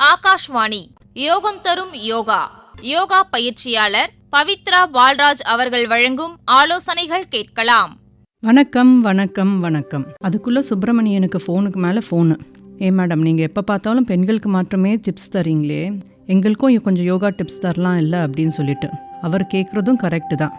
ஆகாஷ்வாணி. யோகம் தரும் யோகா. யோகா பயிற்சியாளர் பவித்ரா பால்ராஜ் அவர்கள் வழங்கும் ஆலோசனைகள் கேட்கலாம். வணக்கம் வணக்கம் வணக்கம். அதுக்குள்ளே சுப்பிரமணியனுக்கு ஃபோனுக்கு மேலே ஃபோனு ஏ மேடம் நீங்கள் எப்போ பார்த்தாலும் பெண்களுக்கு மாத்திரமே டிப்ஸ் தரீங்களே. எங்களுக்கும் கொஞ்சம் யோகா டிப்ஸ் தரலாம் இல்லை அப்படின்னு சொல்லிட்டு. அவர் கேட்குறதும் கரெக்டு தான்.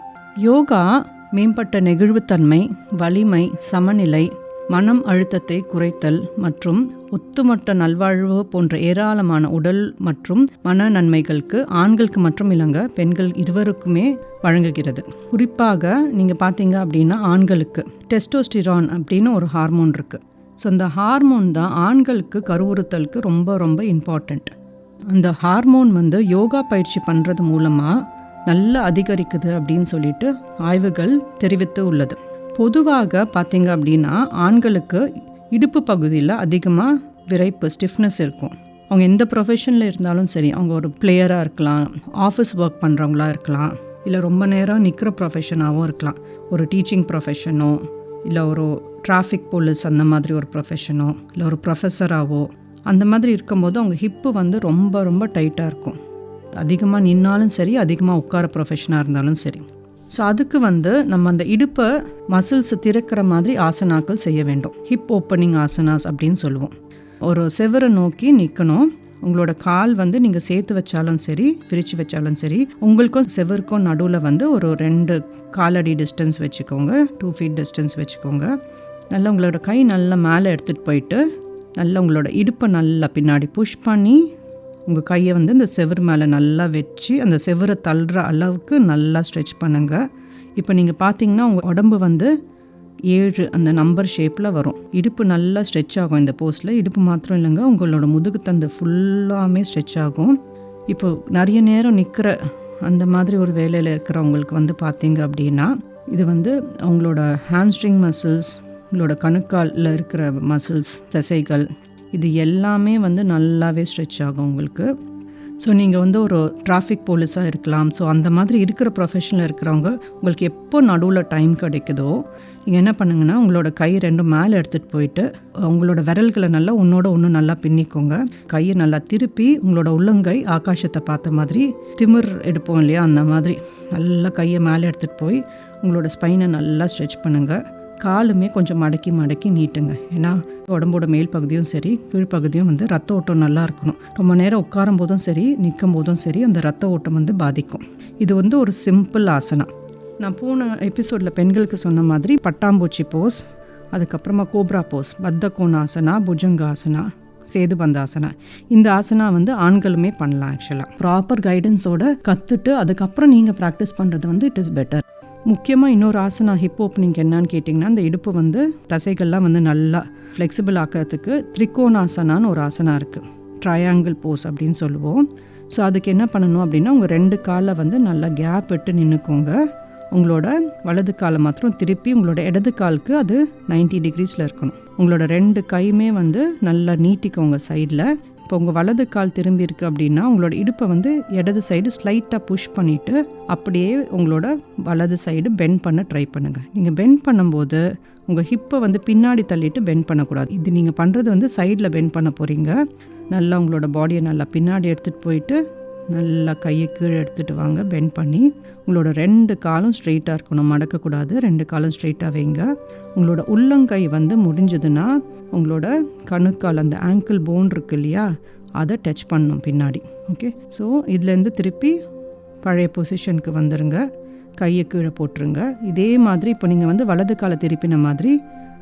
யோகா மேம்பட்ட நெகிழ்வுத்தன்மை வலிமை சமநிலை மனம் அழுத்தத்தை குறைத்தல் மற்றும் ஒத்துமொட்ட நல்வாழ்வு போன்ற ஏராளமான உடல் மற்றும் மன நன்மைகளுக்கு ஆண்களுக்கு மற்றும் இல்லைங்க பெண்கள் இருவருக்குமே வழங்குகிறது. குறிப்பாக நீங்கள் பார்த்தீங்க அப்படின்னா ஆண்களுக்கு. டெஸ்டோஸ்டிரான் அப்படின்னு ஒரு ஹார்மோன் இருக்குது ஸோ அந்த ஹார்மோன் தான் ஆண்களுக்கு கருவுறுத்தலுக்கு ரொம்ப ரொம்ப இம்பார்ட்டண்ட் அந்த ஹார்மோன் வந்து யோகா பயிற்சி பண்ணுறது மூலமாக நல்லா அதிகரிக்குது அப்படின்னு சொல்லிட்டு ஆய்வுகள் தெரிவித்து உள்ளது. பொதுவாக பார்த்திங்க அப்படின்னா ஆண்களுக்கு இடுப்பு பகுதியில் அதிகமாக விரைப்பு ஸ்டிஃப்னஸ் இருக்கும். அவங்க எந்த ப்ரொஃபஷனில் இருந்தாலும் சரி அவங்க ஒரு பிளேயராக இருக்கலாம் ஆஃபீஸ் ஒர்க் பண்ணுறவங்களா இருக்கலாம் இல்லை ரொம்ப நேரம் நிற்கிற ப்ரொஃபஷனாகவும் இருக்கலாம். ஒரு டீச்சிங் ப்ரொஃபஷனோ இல்லை ஒரு டிராஃபிக் போலீஸ் அந்த மாதிரி ஒரு ப்ரொஃபஷனோ இல்லை ஒரு ப்ரொஃபஸராகவோ அந்த மாதிரி இருக்கும்போது அவங்க ஹிப்பு வந்து ரொம்ப ரொம்ப டைட்டாக இருக்கும். அதிகமாக நின்னாலும் சரி அதிகமாக உட்கார ப்ரொஃபஷனாக இருந்தாலும் சரி. ஸோ அதுக்கு வந்து நம்ம அந்த இடுப்பை மசில்ஸ் திறக்கிற மாதிரி ஆசனாக்கள் செய்ய வேண்டும். ஹிப் ஓப்பனிங் ஆசனாஸ் அப்படின்னு சொல்லுவோம். ஒரு செவரை நோக்கி நிற்கணும் உங்களோட கால் வந்து நீங்கள் சேர்த்து வச்சாலும் சரி பிரித்து வச்சாலும் சரி உங்களுக்கும் செவருக்கும் நடுவில் வந்து ஒரு ரெண்டு காலடி டிஸ்டன்ஸ் வச்சுக்கோங்க. டூ ஃபீட் டிஸ்டன்ஸ் வச்சுக்கோங்க. நல்லா உங்களோட கை நல்லா மேலே எடுத்துகிட்டு போயிட்டு நல்லா உங்களோட இடுப்பை நல்லா பின்னாடி புஷ் பண்ணி உங்கள் கையை வந்து இந்த செவுரு மேலே நல்லா வச்சு அந்த செவுரை தள்ளுற அளவுக்கு நல்லா ஸ்ட்ரெச் பண்ணுங்கள் இப்போ நீங்கள் பார்த்தீங்கன்னா உங்கள் உடம்பு வந்து ஏழு அந்த நம்பர் ஷேப்பில் வரும். இடுப்பு நல்லா ஸ்ட்ரெச் ஆகும் இந்த போஸ்டில் இடுப்பு மாத்திரம் இல்லைங்க உங்களோட முதுகு தந்து ஃபுல்லாமே ஸ்ட்ரெச் ஆகும். இப்போ நிறைய நேரம் நிற்கிற அந்த மாதிரி ஒரு வேலையில் இருக்கிறவங்களுக்கு வந்து பார்த்தீங்க அப்படின்னா இது வந்து அவங்களோட ஹேம்ஸ்ட்ரிங் மசில்ஸ் உங்களோட கணுக்காலில் இருக்கிற மசில்ஸ் தசைகள் இது எல்லாமே வந்து நல்லாவே ஸ்ட்ரெச் ஆகும் உங்களுக்கு. ஸோ நீங்கள் வந்து ஒரு டிராஃபிக் போலீஸாக இருக்கலாம். ஸோ அந்த மாதிரி இருக்கிற ப்ரொஃபஷனில் இருக்கிறவங்க உங்களுக்கு எப்போ நடுவில் டைம் கிடைக்குதோ நீங்கள் என்ன பண்ணுங்கன்னா உங்களோட கை ரெண்டும் மேலே எடுத்துகிட்டு போயிட்டு உங்களோட விரல்களை நல்லா உன்னோட ஒன்று நல்லா பின்னிக்கோங்க. கையை நல்லா திருப்பி உங்களோட உள்ளங்கை ஆகாசத்தை பார்த்த மாதிரி திமிர் எடுப்போம் இல்லையா? அந்த மாதிரி. நல்லா கையை மேலே எடுத்துகிட்டு போய் உங்களோட ஸ்பைனை நல்லா ஸ்ட்ரெச் பண்ணுங்கள் காலுமே கொஞ்சம் மடக்கி மடக்கி நீட்டுங்க. ஏன்னா உடம்போட மேல் பகுதியும் சரி கீழ்ப்பகுதியும் வந்து ரத்த ஓட்டம் நல்லா இருக்கணும். ரொம்ப நேரம் உட்காரும் போதும் சரி நிற்கும் போதும் சரி அந்த ரத்த ஓட்டம் வந்து பாதிக்கும். இது வந்து ஒரு சிம்பிள் ஆசனா நான் போன எபிசோடில் பெண்களுக்கு சொன்ன மாதிரி பட்டாம்பூச்சி போஸ் அதுக்கப்புறமா கோப்ரா போஸ் பத்த கோணாசனா புஜங்காசனா சேதுபந்தாசனா இந்த ஆசனா வந்து ஆண்களுமே பண்ணலாம் ஆக்சுவலாக ப்ராப்பர் கைடன்ஸோட கற்றுட்டு அதுக்கப்புறம் நீங்கள் ப்ராக்டிஸ் பண்ணுறது வந்து இட் இஸ் பெட்டர் முக்கியமாக இன்னொரு ஆசனா ஹிப் ஓப்பனிங் என்னன்னு கேட்டிங்கன்னா இந்த இடுப்பு வந்து தசைகள்லாம் வந்து நல்லா ஃப்ளெக்சிபிள் ஆக்கிறதுக்கு த்ரிகோணாசனான்னு ஒரு ஆசனா இருக்குது ட்ரையாங்கிள் போஸ் அப்படின்னு சொல்லுவோம். ஸோ அதுக்கு என்ன பண்ணணும் அப்படின்னா உங்கள் ரெண்டு காலில் வந்து நல்லா கேப் விட்டு நின்றுக்கோங்க உங்களோட வலது காலை மாத்திரம் திருப்பி உங்களோட இடது காலுக்கு அது 90 டிகிரிஸில் இருக்கணும். உங்களோட ரெண்டு கையுமே வந்து நல்லா நீட்டிக்கோங்க சைடில் இப்போ உங்கள் வலது கால் திரும்பியிருக்கு அப்படின்னா உங்களோட இடுப்பை வந்து இடது சைடு ஸ்லைட்டாக புஷ் பண்ணிவிட்டு அப்படியே உங்களோட வலது சைடு பெண்ட் பண்ண ட்ரை பண்ணுங்கள் நீங்கள் பெண்ட் பண்ணும்போது உங்கள் ஹிப்பை வந்து பின்னாடி தள்ளிட்டு பெண்ட் பண்ணக்கூடாது. இது நீங்கள் பண்ணுறது வந்து சைடில் பெண்ட் பண்ண போகிறீங்க நல்லா உங்களோட பாடியை நல்லா பின்னாடி எடுத்துகிட்டு போயிட்டு நல்லா கையை கீழே எடுத்துகிட்டு வாங்க பெண்ட் பண்ணி. உங்களோட ரெண்டு காலும் ஸ்ட்ரெயிட்டாக இருக்கணும். மடக்கக்கூடாது. ரெண்டு காலும் ஸ்ட்ரெயிட்டாக வைங்க. உங்களோட உள்ளங்கை வந்து முடிஞ்சதுன்னா உங்களோட கணுக்கால் அந்த ஆங்கிள் போன் இருக்கு இல்லையா? அதை டச் பண்ணும் பின்னாடி. ஓகே ஸோ இதுலேருந்து திருப்பி பழைய பொசிஷனுக்கு வந்துடுங்க கையை கீழே போட்டுருங்க. இதே மாதிரி இப்போ நீங்கள் வந்து வலது காலை திருப்பின மாதிரி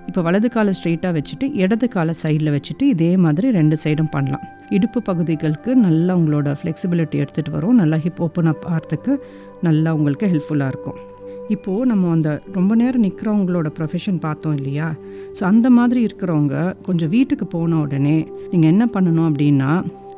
இப்போ வலது காலை ஸ்ட்ரெயிட்டாக வச்சுட்டு இடது காலை சைடில் வச்சுட்டு இதே மாதிரி ரெண்டு சைடும் பண்ணலாம். இடுப்பு பகுதிகளுக்கு நல்லா உங்களோட ஃப்ளெக்சிபிலிட்டி எடுத்துகிட்டு வரும். நல்லா ஹிப் ஓப்பன் அப் ஆகிறதுக்கு நல்லா உங்களுக்கு ஹெல்ப்ஃபுல்லாக இருக்கும். இப்போது நம்ம அந்த ரொம்ப நேரம் நிற்கிறவங்களோட ப்ரொஃபஷன் பார்த்தோம் இல்லையா? ஸோ அந்த மாதிரி இருக்கிறவங்க கொஞ்சம் வீட்டுக்கு போன உடனே நீங்கள் என்ன பண்ணணும் அப்படின்னா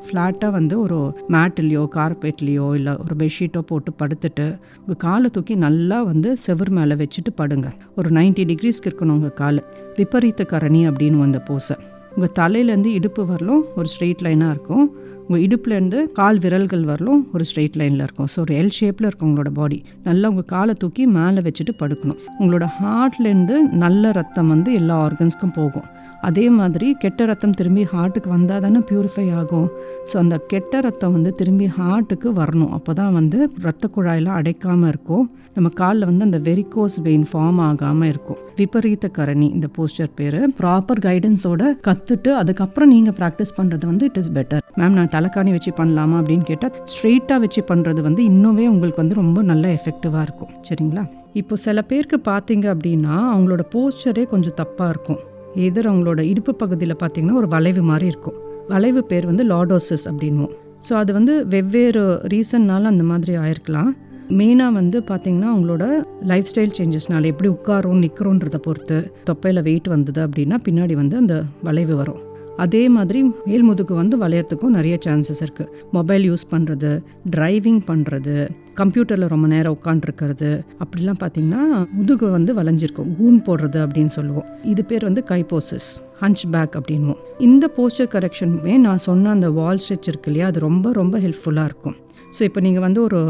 ஃப்ளாட்டாக வந்து ஒரு மேட்லேயோ கார்பெட்லேயோ இல்லை ஒரு பெட்ஷீட்டோ போட்டு படுத்துட்டு உங்கள் காலை தூக்கி நல்லா வந்து செவர் மேலே வச்சுட்டு படுங்க. ஒரு 90 டிகிரிஸ்க்கு இருக்கணும் உங்கள் கால். விபரீத கரணி அப்படின்னு வந்த போசை. உங்கள் தலையிலேருந்து இடுப்பு வரலும் ஒரு ஸ்ட்ரெயிட் லைனாக இருக்கும். உங்கள் இடுப்புலேருந்து கால் விரல்கள் வரலும் ஒரு ஸ்ட்ரெயிட் லைனில் இருக்கும். ஸோ ஒரு எல் ஷேப்பில் இருக்கும் உங்களோட பாடி நல்லா உங்கள் காலை தூக்கி மேலே வச்சுட்டு படுக்கணும். உங்களோட ஹார்ட்லேருந்து நல்ல ரத்தம் வந்து எல்லா ஆர்கன்ஸ்க்கும் போகும். அதே மாதிரி கெட்ட ரத்தம் திரும்பி ஹார்ட்டுக்கு வந்தால் தானே பியூரிஃபை ஆகும். ஸோ அந்த கெட்ட ரத்தம் வந்து திரும்பி ஹார்ட்டுக்கு வரணும். அப்போ தான் வந்து ரத்த குழாயெல்லாம் அடைக்காமல் இருக்கும். நம்ம காலில் வந்து அந்த வெரிகோஸ் வெயின் ஃபார்ம் ஆகாமல் இருக்கும். விபரீத கரணி இந்த போஸ்டர் பேர். ப்ராப்பர் கைடன்ஸோட கற்றுட்டு அதுக்கப்புறம் நீங்கள் ப்ராக்டிஸ் பண்ணுறது வந்து இட் இஸ் பெட்டர் மேம் நான் தலைக்காணி வச்சு பண்ணலாமா அப்படின்னு கேட்டால் ஸ்ட்ரெயிட்டாக வச்சு பண்ணுறது வந்து இன்னுமே உங்களுக்கு வந்து ரொம்ப நல்ல எஃபெக்டிவாக இருக்கும். சரிங்களா? இப்போ சில பேருக்கு பார்த்தீங்க அப்படின்னா அவங்களோட போஸ்டரே கொஞ்சம் தப்பாக இருக்கும். எதிர் அவங்களோட இடுப்பு பகுதியில் பார்த்தீங்கன்னா ஒரு வளைவு மாதிரி இருக்கும். வளைவு பேர் வந்து லாடோசிஸ் அப்படின்வோம் ஸோ அது வந்து வெவ்வேறு ரீசன்னால அந்த மாதிரி ஆயிருக்கலாம். மெயினாக வந்து பார்த்தீங்கன்னா அவங்களோட லைஃப் ஸ்டைல் சேஞ்சஸ்னால எப்படி உட்காரும் நிற்கிறோன்றதை பொறுத்து தொப்பையில் வெயிட் வந்தது அப்படின்னா பின்னாடி வந்து அந்த வளைவு வரும். அதே மாதிரி மேல்முதுகு வந்து வளையறதுக்கும் நிறைய சான்சஸ் இருக்குது மொபைல் யூஸ் பண்ணுறது டிரைவிங் பண்ணுறது கம்ப்யூட்டரில் ரொம்ப நேரம் உட்காண்ட்ருக்கிறது அப்படிலாம் பார்த்தீங்கன்னா முதுகு வந்து வளைஞ்சிருக்கும். கூன் போடுறது அப்படின்னு சொல்லுவோம். இது பேர் வந்து கைபோசஸ் ஹன்ச் பேக் அப்படின்வோம் இந்த போஸ்டர் கரெக்ஷனுமே நான் சொன்ன அந்த வால் ஸ்ட்ரெச் இருக்கு இல்லையா அது ரொம்ப ரொம்ப ஹெல்ப்ஃபுல்லாக இருக்கும். ஸோ இப்போ நீங்கள் வந்து ஒரு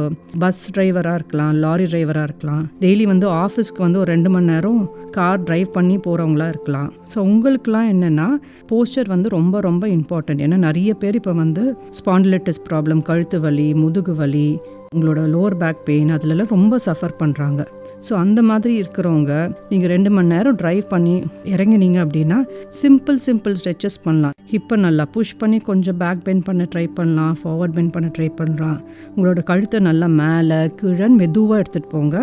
பஸ் டிரைவராக இருக்கலாம் லாரி டிரைவராக இருக்கலாம். டெய்லி வந்து ஆஃபீஸ்க்கு வந்து ஒரு ரெண்டு மணி நேரம் கார் டிரைவ் பண்ணி போகிறவங்களா இருக்கலாம். ஸோ உங்களுக்குலாம் என்னென்னா போஸ்டர் வந்து ரொம்ப ரொம்ப இம்பார்ட்டன்ட் ஏன்னா நிறைய பேர் இப்போ வந்து ஸ்பாண்டிலிட்டிஸ் ப்ராப்ளம் கழுத்து வலி முதுகு வலி உங்களோட லோவர் பேக் பெயின் அதிலெல்லாம் ரொம்ப சஃபர் பண்ணுறாங்க ஸோ அந்த மாதிரி இருக்கிறவங்க நீங்கள் ரெண்டு மணி நேரம் ட்ரைவ் பண்ணி இறங்கினீங்க அப்படின்னா சிம்பிள் சிம்பிள் ஸ்ட்ரெச்சஸ் பண்ணலாம். ஹிப்பை நல்லா புஷ் பண்ணி கொஞ்சம் பேக் பெண்ட் பண்ண ட்ரை பண்ணலாம் ஃபார்வர்ட் பெண்ட் பண்ண ட்ரை பண்ணலாம். உங்களோட கழுத்தை நல்லா மேலே கீழே மெதுவாக எடுத்துகிட்டு போங்க.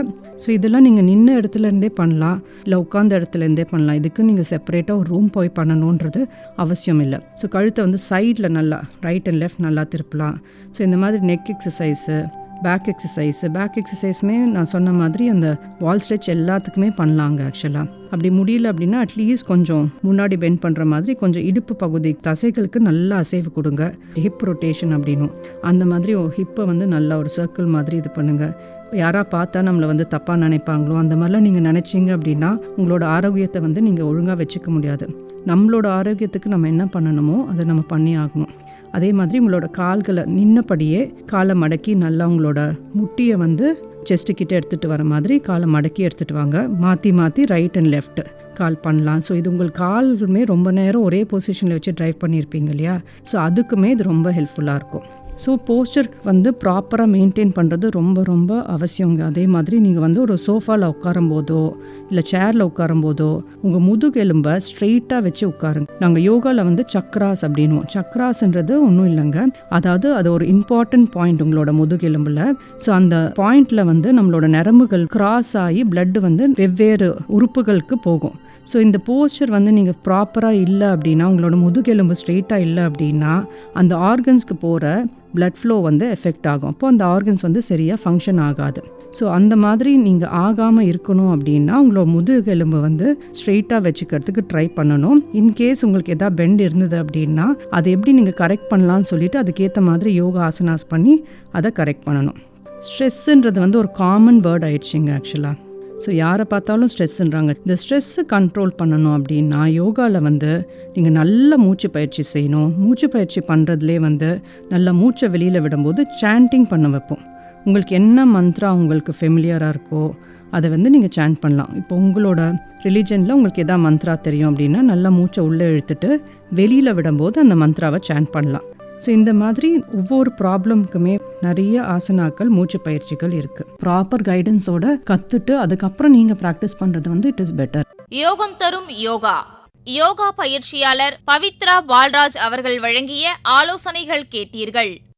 ஸோ இதெல்லாம் நீங்கள் நின்ன இடத்துலேருந்தே பண்ணலாம். இல்லை உட்காந்த இடத்துல இருந்தே பண்ணலாம். இதுக்கு நீங்கள் செப்பரேட்டாக ஒரு ரூம் போய் பண்ணணுன்றது அவசியம் இல்லை. ஸோ கழுத்தை வந்து சைடில் நல்லா ரைட் அண்ட் லெஃப்ட் நல்லா திருப்பலாம். ஸோ இந்த மாதிரி neck exercise back exercise back எக்ஸசைஸுமே நான் சொன்ன மாதிரி அந்த வால் ஸ்ட்ரெச் எல்லாத்துக்குமே பண்ணலாங்க ஆக்சுவலாக அப்படி முடியல அப்படின்னா அட்லீஸ்ட் கொஞ்சம் முன்னாடி பெண்ட் பண்ணுற மாதிரி கொஞ்சம் இடுப்பு பகுதி தசைகளுக்கு நல்லா அசைவு கொடுங்க. ஹிப் ரொட்டேஷன் அப்படின்னும். அந்த மாதிரி ஹிப்பை வந்து நல்லா ஒரு சர்க்கிள் மாதிரி இது பண்ணுங்கள் யாராக பார்த்தா நம்மளை வந்து தப்பாக நினைப்பாங்களோ அந்த மாதிரிலாம் நீங்கள் நினச்சிங்க அப்படின்னா உங்களோட ஆரோக்கியத்தை வந்து நீங்கள் ஒழுங்காக வச்சுக்க முடியாது. நம்மளோட ஆரோக்கியத்துக்கு நம்ம என்ன பண்ணணுமோ அதை நம்ம பண்ணி ஆகணும். அதே மாதிரி உங்களோட கால்களை நின்னபடியே காலை மடக்கி நல்லா உங்களோட முட்டியை வந்து செஸ்ட்டு கிட்ட எடுத்துகிட்டு வர மாதிரி காலை மடக்கி எடுத்துகிட்டு வாங்க. மாற்றி மாற்றி ரைட் அண்ட் லெஃப்ட் கால் பண்ணலாம். ஸோ இது உங்கள் காலுமே ரொம்ப நேரம் ஒரே பொசிஷனில் வச்சு ட்ரைவ் பண்ணியிருப்பீங்க இல்லையா? ஸோ அதுக்குமே இது ரொம்ப ஹெல்ப்ஃபுல்லாக இருக்கும். ஸோ போஸ்டர் வந்து ப்ராப்பராக மெயின்டைன் பண்ணுறது ரொம்ப ரொம்ப அவசியங்க அதே மாதிரி நீங்கள் வந்து ஒரு சோஃபாவில் உட்காரும் போதோ இல்லை சேரில் உட்காரும் போதோ உங்கள் முதுகெலும்பை ஸ்ட்ரெயிட்டாக வச்சு உட்காருங்க. நாங்கள் யோகாவில் வந்து சக்ராஸ் அப்படின்வோம் சக்ராஸ்ன்றது ஒன்றும் இல்லைங்க. அதாவது அது ஒரு இம்பார்ட்டன்ட் பாயிண்ட் உங்களோட முதுகெலும்பில். ஸோ அந்த பாயிண்டில் வந்து நம்மளோட நரம்புகள் கிராஸ் ஆகி பிளட் வந்து வெவ்வேறு உறுப்புகளுக்கு போகும். ஸோ இந்த போஸ்டர் வந்து நீங்கள் ப்ராப்பராக இல்லை அப்படின்னா உங்களோட முதுகெலும்பு ஸ்ட்ரெயிட்டாக இல்லை அப்படின்னா அந்த ஆர்கன்ஸ்க்கு போகிற பிளட் ஃப்ளோ வந்து எஃபெக்ட் ஆகும். அப்போ அந்த ஆர்கன்ஸ் வந்து சரியாக ஃபங்க்ஷன் ஆகாது. ஸோ அந்த மாதிரி நீங்கள் ஆகாமல் இருக்கணும் அப்படின்னா உங்களோட முதுகெலும்பு வந்து ஸ்ட்ரெயிட்டாக வச்சுக்கிறதுக்கு ட்ரை பண்ணணும். இன்கேஸ் உங்களுக்கு எதாவது பெண்ட் இருந்தது அப்படின்னா அதை எப்படி நீங்கள் கரெக்ட் பண்ணலான்னு சொல்லிட்டு அதுக்கேற்ற மாதிரி யோகா ஆசனாஸ் பண்ணி அதை கரெக்ட் பண்ணணும். ஸ்ட்ரெஸ்ஸுன்றது வந்து ஒரு காமன் வேர்ட் ஆயிடுச்சுங்க ஆக்சுவலாக ஸோ யாரை பார்த்தாலும் ஸ்ட்ரெஸ்ஸுன்றாங்க இந்த ஸ்ட்ரெஸ்ஸை கண்ட்ரோல் பண்ணணும் அப்படின்னா யோகாவில் வந்து நீங்கள் நல்ல மூச்சு பயிற்சி செய்யணும். மூச்சு பயிற்சி பண்ணுறதுலே வந்து நல்ல மூச்சை வெளியில் விடும்போது சாண்டிங் பண்ண வைப்போம். உங்களுக்கு என்ன மந்த்ரா உங்களுக்கு ஃபெமிலியராக இருக்கோ அதை வந்து நீங்கள் சாண்ட் பண்ணலாம். இப்போ உங்களோட ரிலீஜனில் உங்களுக்கு எதாவது மந்த்ரா தெரியும் அப்படின்னா நல்லா மூச்சை உள்ளே இழுத்துட்டு வெளியில் விடும்போது அந்த மந்த்ராவை சாண்ட் பண்ணலாம். ஸோ இந்த மாதிரி ஒவ்வொரு ப்ராப்ளம்க்குமே நிறைய ஆசனாக்கள் மூச்சு பயிற்சிகள் இருக்குது ப்ராப்பர் கைடன்ஸோட கற்றுட்டு அதுக்கப்புறம் நீங்கள் ப்ராக்டிஸ் பண்ணுறது வந்து இட் இஸ் பெட்டர் யோகம் தரும் யோகா. யோகா பயிற்சியாளர் பவித்ரா பால்ராஜ் அவர்கள் வழங்கிய ஆலோசனைகள் கேட்டீர்கள்.